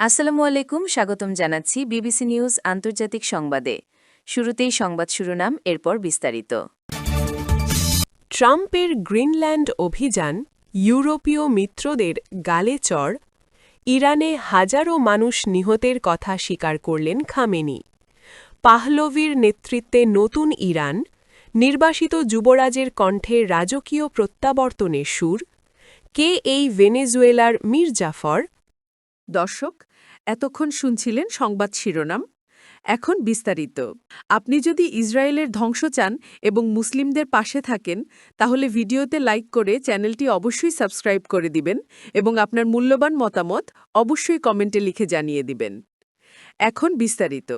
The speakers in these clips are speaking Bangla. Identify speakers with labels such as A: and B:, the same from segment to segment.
A: আসসালামু আলাইকুম স্বাগতম জানাচ্ছি বিবিসি নিউজ আন্তর্জাতিক সংবাদে। শুরুতেই সংবাদ শিরোনাম এরপর বিস্তারিত।
B: ট্রাম্পের গ্রিনল্যান্ড অভিযান ইউরোপীয় মিত্রদের গালে চড় ইরানে হাজারো মানুষ নিহতের কথা স্বীকার করলেন খামেনি। পাহলভির নেতৃত্বে নতুন ইরান নির্বাসিত যুবরাজের কণ্ঠে রাজকীয় প্রত্যাবর্তনের সুর কে এই ভেনেজুয়েলার মীর জাফর?
C: দর্শক এতক্ষণ শুনছিলেন সংবাদ শিরোনাম। এখন বিস্তারিত। আপনি যদি ইসরায়েলের ধ্বংস চান এবং মুসলিমদের পাশে থাকেন, তাহলে ভিডিওতে লাইক করে চ্যানেলটি অবশ্যই সাবস্ক্রাইব করে দিবেন এবং আপনার মূল্যবান মতামত অবশ্যই কমেন্টে লিখে জানিয়ে দিবেন। এখন বিস্তারিত।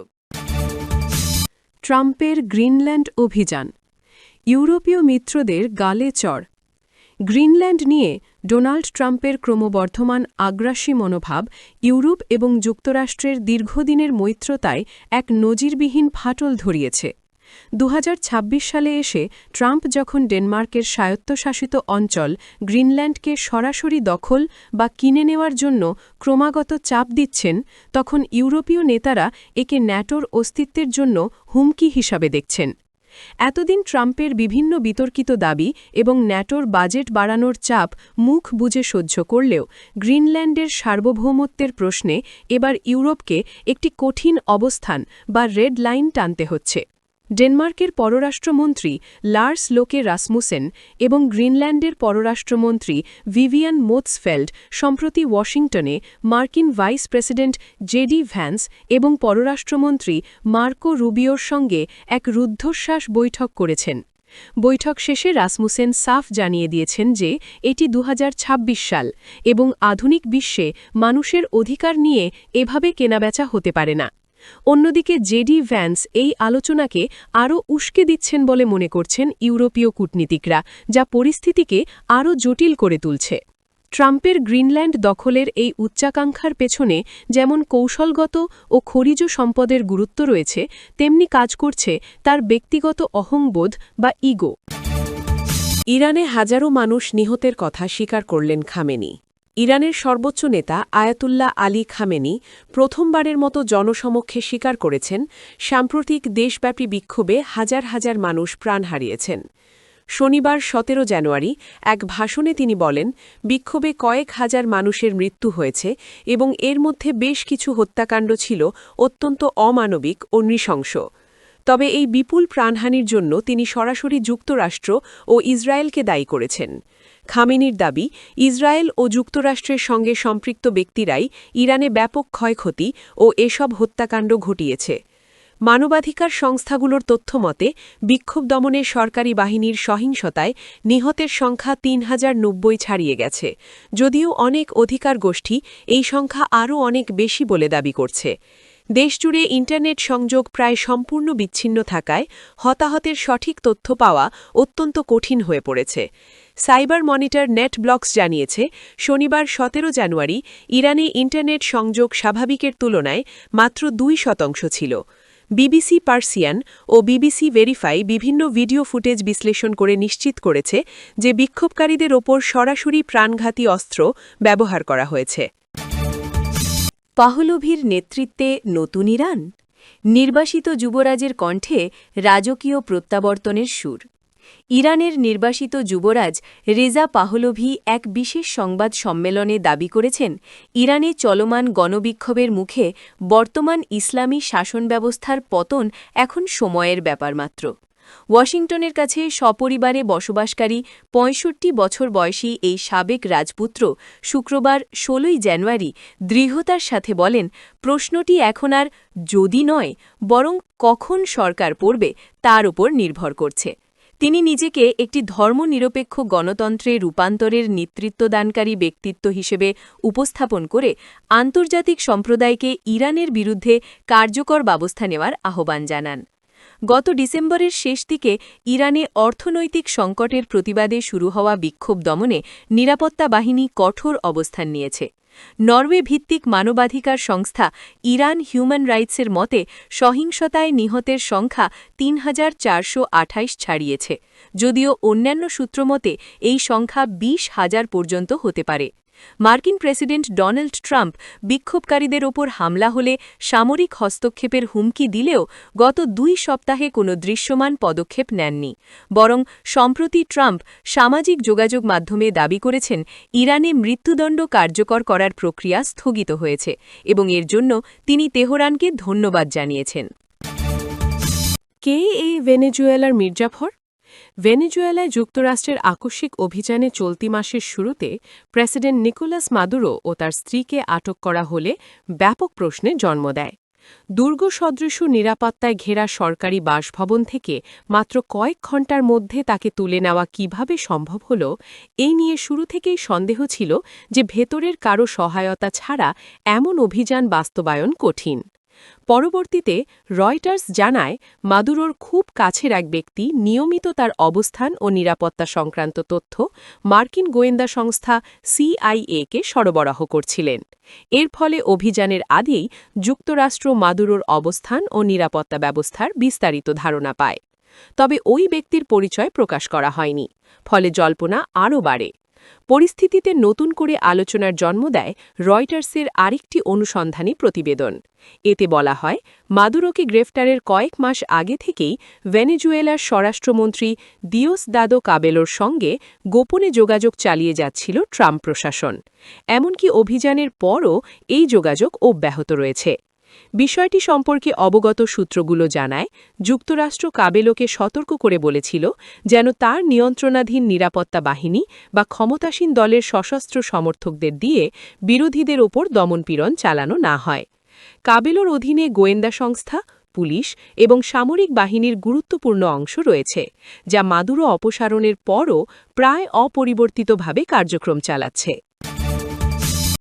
B: ট্রাম্পের গ্রিনল্যান্ড অভিযান। ইউরোপীয় মিত্রদের গালে চড় গ্রিনল্যান্ড নিয়ে ডোনাল্ড ট্রাম্পের ক্রমবর্ধমান আগ্রাসী মনোভাব ইউরোপ এবং যুক্তরাষ্ট্রের দীর্ঘদিনের মৈত্রতায় এক নজিরবিহীন ফাটল ধরিয়েছে। দু হাজার ছাব্বিশ সালে এসে ট্রাম্প যখন ডেনমার্কের স্বায়ত্তশাসিত অঞ্চল গ্রিনল্যান্ডকে সরাসরি দখল বা কিনে নেওয়ার জন্য ক্রমাগত চাপ দিচ্ছেন, তখন ইউরোপীয় নেতারা একে ন্যাটোর অস্তিত্বের জন্য হুমকি হিসাবে দেখছেন। এতদিন ট্রাম্পের বিভিন্ন বিতর্কিত দাবি এবং ন্যাটোর বাজেট বাড়ানোর চাপ মুখ বুঝে সহ্য করলেও গ্রিনল্যান্ডের সার্বভৌমত্বের প্রশ্নে এবার ইউরোপকে একটি কঠিন অবস্থান বা রেড লাইন টানতে হচ্ছে। ডেনমার্কের পররাষ্ট্রমন্ত্রী লার্স লোকে রাসমুসেন এবং গ্রিনল্যান্ডের পররাষ্ট্রমন্ত্রী ভিভিয়ান মোৎসফেল্ড সম্প্রতি ওয়াশিংটনে মার্কিন ভাইস প্রেসিডেন্ট জেডি ভ্যান্স এবং পররাষ্ট্রমন্ত্রী মার্কো রুবিওর সঙ্গে এক রুদ্ধশ্বাস বৈঠক করেছেন। বৈঠক শেষে রাসমুসেন সাফ জানিয়ে দিয়েছেন যে এটি দু হাজার ছাব্বিশ সাল এবং আধুনিক বিশ্বে মানুষের অধিকার নিয়ে এভাবে কেনাবেচা হতে পারে না। অন্যদিকে জেডি ভ্যান্স এই আলোচনাকে আরও উস্কে দিচ্ছেন বলে মনে করছেন ইউরোপীয় কূটনীতিকরা, যা পরিস্থিতিকে আরও জটিল করে তুলছে। ট্রাম্পের গ্রিনল্যান্ড দখলের এই উচ্চাকাঙ্ক্ষার পেছনে যেমন কৌশলগত ও খরিজ সম্পদের গুরুত্ব রয়েছে, তেমনি কাজ করছে তার ব্যক্তিগত অহংবোধ বা ইগো। ইরানে হাজারো মানুষ নিহতের কথা স্বীকার করলেন খামেনি। ইরানের সর্বোচ্চ নেতা আয়াতুল্লাহ আলী খামেনি প্রথমবারের মতো জনসমক্ষে স্বীকার করেছেন, সাম্প্রতিক দেশব্যাপী বিক্ষোভে হাজার হাজার মানুষ প্রাণ হারিয়েছেন। শনিবার সতেরো জানুয়ারি এক ভাষণে তিনি বলেন, বিক্ষোভে কয়েক হাজার মানুষের মৃত্যু হয়েছে এবং এর মধ্যে বেশ কিছু হত্যাকাণ্ড ছিল অত্যন্ত অমানবিক ও নৃশংস। তবে এই বিপুল প্রাণহানির জন্য তিনি সরাসরি যুক্তরাষ্ট্র ও ইসরায়েলকে দায়ী করেছেন। খামেনির দাবি, ইসরায়েল ও যুক্তরাষ্ট্রের সঙ্গে সম্পৃক্ত ব্যক্তিরাই ইরানে ব্যাপক ক্ষয়ক্ষতি ও এসব হত্যাকাণ্ড ঘটিয়েছে। মানবাধিকার সংস্থাগুলোর তথ্যমতে বিক্ষোভ দমনে সরকারি বাহিনীর সহিংসতায় নিহতের সংখ্যা তিন হাজার নব্বই ছাড়িয়ে গেছে। যদিও অনেক অধিকার গোষ্ঠী এই সংখ্যা আরও অনেক বেশি বলে দাবি করছে। দেশজুড়ে ইন্টারনেট সংযোগ প্রায় সম্পূর্ণ বিচ্ছিন্ন থাকায় হতাহতের সঠিক তথ্য পাওয়া অত্যন্ত কঠিন হয়ে পড়েছে। সাইবার মনিটর নেট ব্লকস জানিয়েছে, শনিবার সতেরো জানুয়ারি ইরানে ইন্টারনেট সংযোগ স্বাভাবিকের তুলনায় মাত্র দুই শতাংশ ছিল। বিবিসি পার্সিয়ান ও বিবিসি ভেরিফাই বিভিন্ন ভিডিও ফুটেজ বিশ্লেষণ করে নিশ্চিত করেছে যে বিক্ষোভকারীদের ওপর সরাসরি প্রাণঘাতী অস্ত্র ব্যবহার করা হয়েছে।
A: পাহলভির নেতৃত্বে নতুন ইরান? নির্বাসিত যুবরাজের কণ্ঠে রাজকীয় প্রত্যাবর্তনের সুর। ইরানের নির্বাসিত যুবরাজ রেজা পাহলভি এক বিশেষ সংবাদ সম্মেলনে দাবি করেছেন, ইরানে চলমান গণবিক্ষোভের মুখে বর্তমান ইসলামী শাসন ব্যবস্থার পতন এখন সময়ের ব্যাপার মাত্র। ওয়াশিংটনের কাছে সপরিবারে বসবাসকারী পঁয়ষট্টি বছর বয়সী এই সাবেক রাজপুত্র শুক্রবার ষোলোই জানুয়ারি দৃঢ়তার সাথে বলেন, প্রশ্নটি এখন আর যদি নয়, বরং কখন সরকার পড়বে তার উপর নির্ভর করছে। তিনি নিজেকে একটি ধর্মনিরপেক্ষ গণতন্ত্রে রূপান্তরের নেতৃত্বদানকারী ব্যক্তিত্ব হিসেবে উপস্থাপন করে আন্তর্জাতিক সম্প্রদায়কে ইরানের বিরুদ্ধে কার্যকর ব্যবস্থা নেওয়ার আহ্বান জানান। গত ডিসেম্বরের শেষ দিকে ইরানে অর্থনৈতিক সংকটের প্রতিবাদে শুরু হওয়া বিক্ষোভ দমনে নিরাপত্তা বাহিনী কঠোর অবস্থান নিয়েছে। নরওয়ে ভিত্তিক মানবাধিকার সংস্থা ইরান হিউম্যান রাইটসের মতে, সহিংসতায় নিহতের সংখ্যা তিন হাজার ছাড়িয়েছে, যদিও অন্যান্য সূত্রমতে এই সংখ্যা বিশ হাজার পর্যন্ত হতে পারে। মার্কিন প্রেসিডেন্ট ডোনাল্ড ট্রাম্প বিক্ষোভকারীদের ওপর হামলা হলে সামরিক হস্তক্ষেপের হুমকি দিলেও গত দুই সপ্তাহে কোনো দৃশ্যমান পদক্ষেপ নেননি। বরং সম্প্রতি ট্রাম্প সামাজিক যোগাযোগ মাধ্যমে দাবি করেছেন, ইরানে মৃত্যুদণ্ড কার্যকর করার প্রক্রিয়া স্থগিত হয়েছে এবং এর জন্য তিনি তেহরানকে ধন্যবাদ জানিয়েছেন।
B: কে এই ভেনেজুয়েলার মির্জাফর? ভেনেজুয়েলায় যুক্তরাষ্ট্রের আকস্মিক অভিযানে চলতি মাসের শুরুতে প্রেসিডেন্ট নিকোলাস মাদুরো ও তার স্ত্রীকে আটক করা হলে ব্যাপক প্রশ্নে জন্ম দেয়। দুর্গ সদৃশ নিরাপত্তায় ঘেরা সরকারি বাসভবন থেকে মাত্র কয়েক ঘণ্টার মধ্যে তাকে তুলে নেওয়া কীভাবে সম্ভব হল, এই নিয়ে শুরু থেকেই সন্দেহ ছিল যে ভেতরের কারও সহায়তা ছাড়া এমন অভিযান বাস্তবায়ন কঠিন। পরবর্তীতে রয়টার্স জানায়, মাদুরোর খুব কাছের এক ব্যক্তি নিয়মিত তার অবস্থান ও নিরাপত্তা সংক্রান্ত তথ্য মার্কিন গোয়েন্দা সংস্থা সিআইএকে সরবরাহ করছিলেন। এর ফলে অভিযানের আগেই যুক্তরাষ্ট্র মাদুরোর অবস্থান ও নিরাপত্তা ব্যবস্থার বিস্তারিত ধারণা পায়। তবে ওই ব্যক্তির পরিচয় প্রকাশ করা হয়নি। ফলে জল্পনা আরও বাড়ে। পরিস্থিতিতে নতুন করে আলোচনার জন্ম দেয় রয়টার্সের আরেকটি অনুসন্ধানী প্রতিবেদন। এতে বলা হয়, মাদুরোকে গ্রেফতারের কয়েক মাস আগে থেকেই ভেনেজুয়েলার স্বরাষ্ট্রমন্ত্রী দিওস দাদো কাবেলোর সঙ্গে গোপনে যোগাযোগ চালিয়ে যাচ্ছিল ট্রাম্প প্রশাসন। এমনকি অভিযানের পরও এই যোগাযোগ অব্যাহত রয়েছে। বিষয়টি সম্পর্কে অবগত সূত্রগুলো জানায়, যুক্তরাষ্ট্র কাবেলোকে সতর্ক করে বলেছিল যেন তার নিয়ন্ত্রণাধীন নিরাপত্তা বাহিনী বা ক্ষমতাসীন দলের সশস্ত্র সমর্থকদের দিয়ে বিরোধীদের ওপর দমনপীড়ন চালানো না হয়। কাবেলোর অধীনে গোয়েন্দা সংস্থা, পুলিশ এবং সামরিক বাহিনীর গুরুত্বপূর্ণ অংশ রয়েছে, যা মাদুরো অপসারণের পরও প্রায় অপরিবর্তিতভাবে কার্যক্রম চালাচ্ছে।